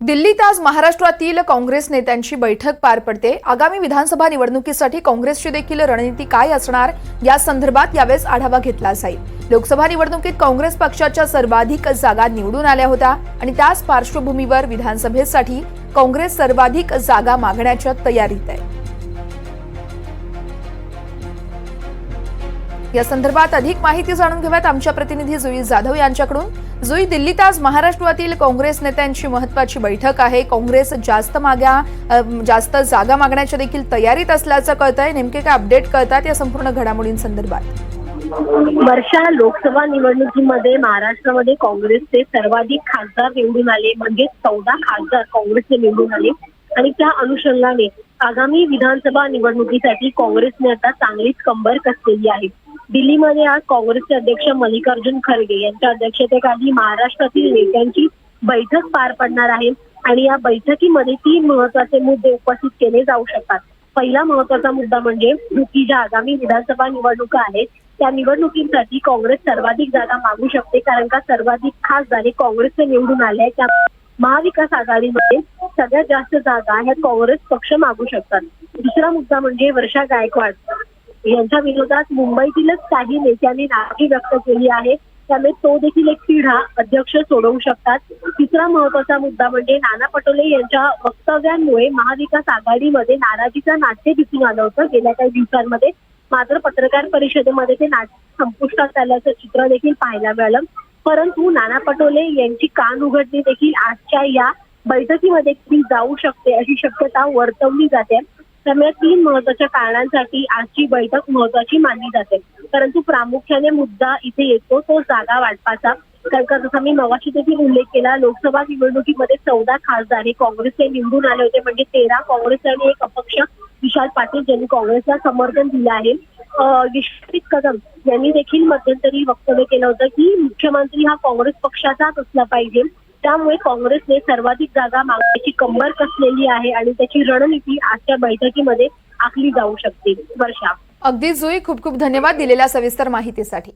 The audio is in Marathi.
दिल्लीत आज महाराष्ट्रातील काँग्रेस नेत्यांची बैठक पार पडते. आगामी विधानसभा निवडणुकीसाठी काँग्रेसची देखील रणनीती काय असणार? या संदर्भात यावेळेस आढावा घेतला जाईल. लोकसभा निवडणुकीत काँग्रेस पक्षाच्या सर्वाधिक जागा निवडून आल्या होत्या आणि त्याच पार्श्वभूमीवर विधानसभेसाठी काँग्रेस सर्वाधिक जागा मागण्याच्या तयारीत आहे. या संदर्भात अधिक माहिती जाणून घेऊयात आमच्या प्रतिनिधी जुई जाधव यांच्याकडून. जुई दिल्लीत आज महाराष्ट्रातील काँग्रेस नेत्यांची महत्वाची बैठक आहे. काँग्रेस जास्त माग्या जास्त जागा मागण्याच्या देखील तयारीत असल्याचं कळतंय. नेमके काय अपडेट कळतात या संपूर्ण घडामोडींसंदर्भात वर्षा लोकसभा निवडणुकीमध्ये महाराष्ट्रामध्ये काँग्रेसचे सर्वाधिक खासदार निवडून आले म्हणजे चौदा खासदार काँग्रेसचे निवडून आले. आणि त्या अनुषंगाने आगामी विधानसभा निवडणुकीसाठी काँग्रेसने आता चांगलीच कंबर कसलेली आहे. दिल्लीमध्ये आज काँग्रेसचे अध्यक्ष मल्लिकार्जुन खरगे यांच्या अध्यक्षतेखाली महाराष्ट्रातील नेत्यांची बैठक पार पडणार आहे आणि या बैठकीमध्ये तीन महत्त्वाचे मुद्दे उपस्थित केले जाऊ शकतात. पहिला महत्त्वाचा मुद्दा म्हणजे की ज्या आगामी विधानसभा निवडणुका आहेत त्या निवडणुकीसाठी काँग्रेस सर्वाधिक जागा मागू शकते कारण का सर्वाधिक खासदारी काँग्रेसने काँग्रेसचे निवडून आले त्या महाविकास आघाडीमध्ये सगळ्यात जास्त जागा ह्या काँग्रेस पक्ष मागू शकतात. दुसरा मुद्दा म्हणजे वर्षा गायकवाड. यांच्या विरोधात मुंबईतीलच काही नेत्यांनी नाराजी व्यक्त केली आहे. त्यामुळे तो देखील एक तिढा अध्यक्ष सोडवू शकतात. तिसरा महत्त्वाचा मुद्दा म्हणजे नाना पटोले यांच्या वक्तव्यांमुळे महाविकास आघाडीमध्ये नाराजीचं नाट्य दिसून आलं होतं. गेल्या काही दिवसांमध्ये मात्र पत्रकार परिषदेमध्ये ते नाट्य संपुष्टात आल्याचं चित्र देखील पाहायला मिळालं. परंतु नाना पटोले यांची कान उघडणी देखील आजच्या या बैठकीमध्ये जाऊ शकते अशी शक्यता वर्तवली जाते. त्यामुळे तीन महत्त्वाच्या कारणांसाठी आजची बैठक महत्वाची मानली जाते. परंतु प्रामुख्याने मुद्दा इथे येतो तो जागा वाटपाचा. कारण का जसा मी मगाशी देखील उल्लेख केला लोकसभा निवडणुकीमध्ये चौदा खासदार हे काँग्रेसचे निवडून आले होते. म्हणजे तेरा काँग्रेस आणि एक अपक्ष विशाल पाटील ज्यांनी काँग्रेसला समर्थन दिलं आहे. विश्वित विश्वजित कदम यांनी देखील मध्यंतरी वक्तव्य केलं होतं की मुख्यमंत्री हा काँग्रेस पक्षाचाच असला पाहिजे. त्यामुळे काँग्रेसने सर्वाधिक जागा मागण्याची कंबर कसलेली आहे आणि त्याची रणनीती आजच्या बैठकीमध्ये आखली जाऊ शकते. वर्षा. अगदी जुई खूप खूप धन्यवाद दिलेल्या सविस्तर माहितीसाठी.